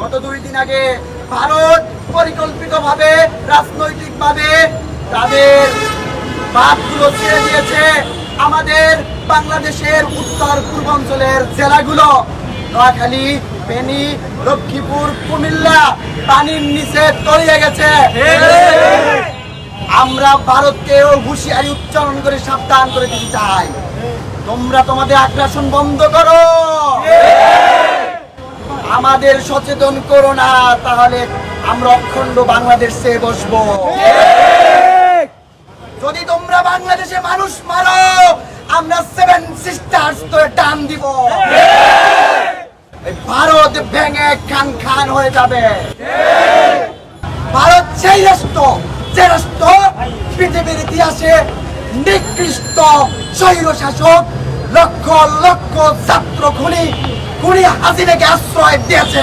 গত দুই দিন আগে ভারত পরিকল্পিতভাবে, রাজনৈতিকভাবে তাদের বাদগুলো ছেড়ে দিয়েছে আমাদের বাংলাদেশের উত্তর পূর্বাঞ্চলের জেলাগুলো। নোয়াখালী, ফেনী, লক্ষ্মীপুর, কুমিল্লা পানির নিচে তলিয়ে গেছে। আমরা ভারতকেও হুঁশিয়ারি উচ্চারণ করে সাবধান করে দিতে চাই। তোমরা তোমাদের আগ্রাসন বন্ধ করো। আমাদের সচেতন করো না, তাহলে আমরা অখণ্ড বাংলাদেশ চেয়ে বসবো। যদি তোমরা বাংলাদেশে মানুষ মারো, আমরা সেভেন সিস্টার্স তোরে টান দিব। ভারত ভেঙে খান খান হয়ে যাবে। ভারত সেই রাষ্ট্র, যে রাষ্ট্র পৃথিবীর ইতিহাসে নিকৃষ্ট স্বৈর শাসক লক্ষ লক্ষ ছাত্র খুনি খুনি হাসিনাকে আশ্রয় দিয়েছে।